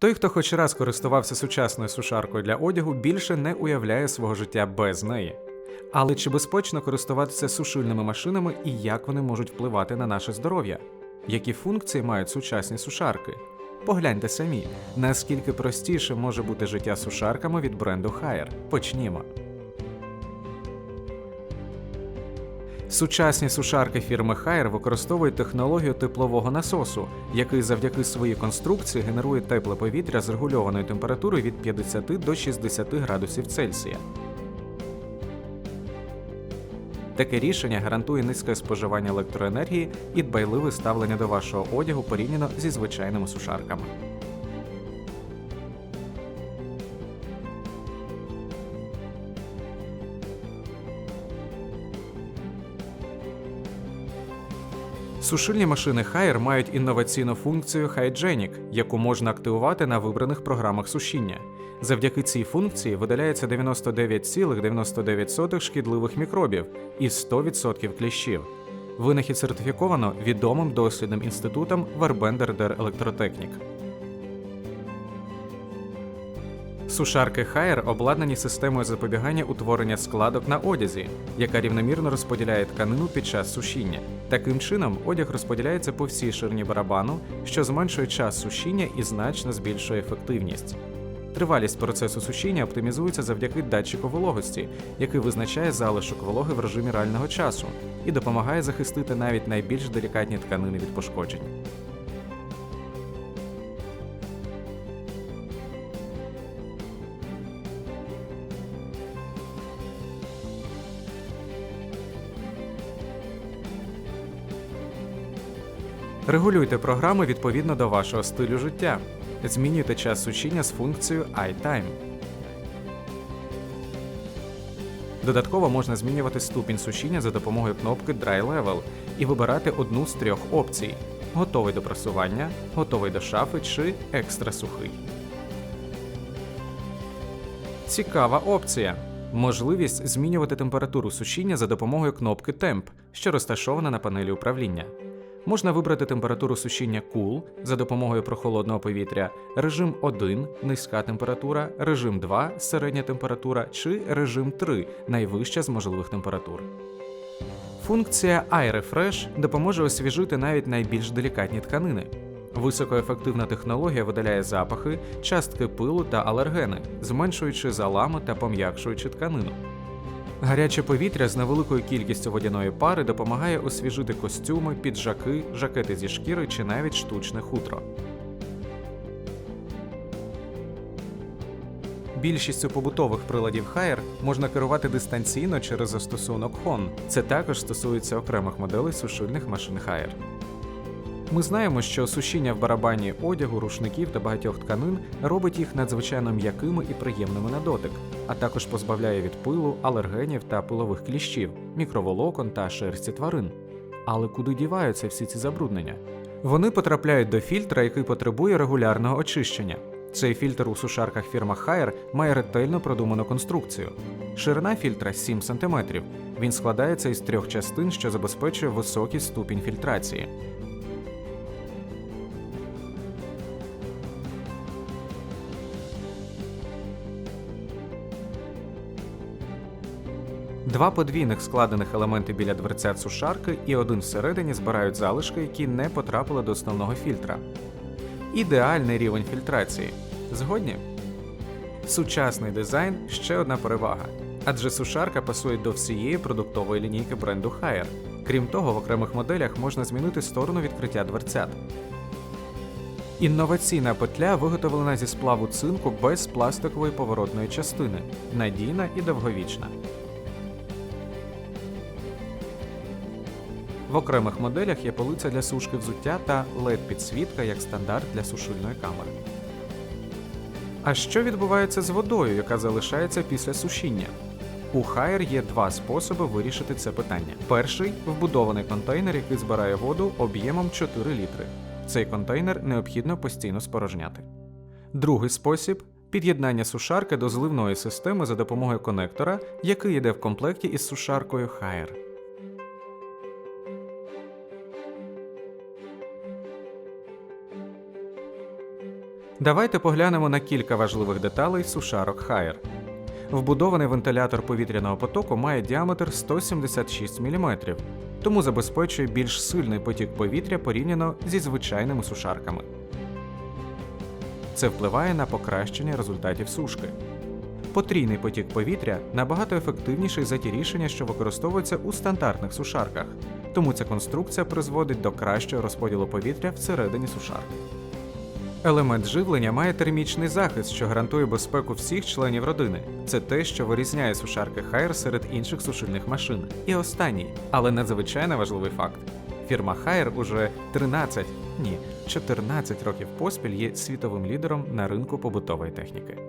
Той, хто хоч раз користувався сучасною сушаркою для одягу, більше не уявляє свого життя без неї. Але чи безпечно користуватися сушильними машинами і як вони можуть впливати на наше здоров'я? Які функції мають сучасні сушарки? Погляньте самі, наскільки простіше може бути життя сушарками від бренду Haier. Почнімо. Сучасні сушарки фірми Haier використовують технологію теплового насосу, який завдяки своїй конструкції генерує тепле повітря з регульованою температурою від 50 до 60 градусів Цельсія. Таке рішення гарантує низьке споживання електроенергії і дбайливе ставлення до вашого одягу порівняно зі звичайними сушарками. Сушильні машини Haier мають інноваційну функцію Hygienic, яку можна активувати на вибраних програмах сушіння. Завдяки цій функції видаляється 99,99% шкідливих мікробів і 100% кліщів. Винахід сертифіковано відомим дослідним інститутом Warбender der Electrotechnik. Сушарки Haier обладнані системою запобігання утворення складок на одязі, яка рівномірно розподіляє тканину під час сушіння. Таким чином, одяг розподіляється по всій ширині барабану, що зменшує час сушіння і значно збільшує ефективність. Тривалість процесу сушіння оптимізується завдяки датчику вологості, який визначає залишок вологи в режимі реального часу і допомагає захистити навіть найбільш делікатні тканини від пошкоджень. Регулюйте програми відповідно до вашого стилю життя. Змінюйте час сушіння з функцією iTime. Додатково можна змінювати ступінь сушіння за допомогою кнопки Dry Level і вибирати одну з трьох опцій: готовий до просування, готовий до шафи чи екстра сухий. Цікава опція. Можливість змінювати температуру сушіння за допомогою кнопки Temp, що розташована на панелі управління. Можна вибрати температуру сушіння Cool за допомогою прохолодного повітря, режим 1 низька температура, режим 2 середня температура чи режим 3 найвища з можливих температур. Функція iRefresh допоможе освіжити навіть найбільш делікатні тканини. Високоефективна технологія видаляє запахи, частки пилу та алергени, зменшуючи залами та пом'якшуючи тканину. Гаряче повітря з невеликою кількістю водяної пари допомагає освіжити костюми, піджаки, жакети зі шкіри чи навіть штучне хутро. Більшістю побутових приладів Haier можна керувати дистанційно через застосунок HON. Це також стосується окремих моделей сушильних машин Haier. Ми знаємо, що сушіння в барабані одягу, рушників та багатьох тканин робить їх надзвичайно м'якими і приємними на дотик, а також позбавляє від пилу, алергенів та пилових кліщів, мікроволокон та шерсті тварин. Але куди діваються всі ці забруднення? Вони потрапляють до фільтра, який потребує регулярного очищення. Цей фільтр у сушарках фірма Haier має ретельно продуману конструкцію. Ширина фільтра 7 см. Він складається із трьох частин, що забезпечує високий ступінь фільтрації. Два подвійних складених елементи біля дверцят сушарки і один всередині збирають залишки, які не потрапили до основного фільтра. Ідеальний рівень фільтрації. Згодні? Сучасний дизайн ще одна перевага. Адже сушарка пасує до всієї продуктової лінійки бренду Haier. Крім того, в окремих моделях можна змінити сторону відкриття дверцят. Інноваційна петля виготовлена зі сплаву цинку без пластикової поворотної частини, надійна і довговічна. В окремих моделях є полиця для сушки взуття та led підсвітка як стандарт для сушильної камери. А що відбувається з водою, яка залишається після сушіння? У Haier є два способи вирішити це питання. Перший вбудований контейнер, який збирає воду об'ємом 4 літри. Цей контейнер необхідно постійно спорожняти. Другий спосіб під'єднання сушарки до зливної системи за допомогою конектора, який йде в комплекті із сушаркою Haier. Давайте поглянемо на кілька важливих деталей сушарок Haier. Вбудований вентилятор повітряного потоку має діаметр 176 мм, тому забезпечує більш сильний потік повітря порівняно зі звичайними сушарками. Це впливає на покращення результатів сушки. Потрійний потік повітря набагато ефективніший за ті рішення, що використовуються у стандартних сушарках, тому ця конструкція призводить до кращого розподілу повітря всередині сушарки. Елемент живлення має термічний захист, що гарантує безпеку всіх членів родини. Це те, що вирізняє сушарки Хайер серед інших сушильних машин. І останній, але надзвичайно важливий факт. Фірма Хайер уже 13, ні, 14 років поспіль є світовим лідером на ринку побутової техніки.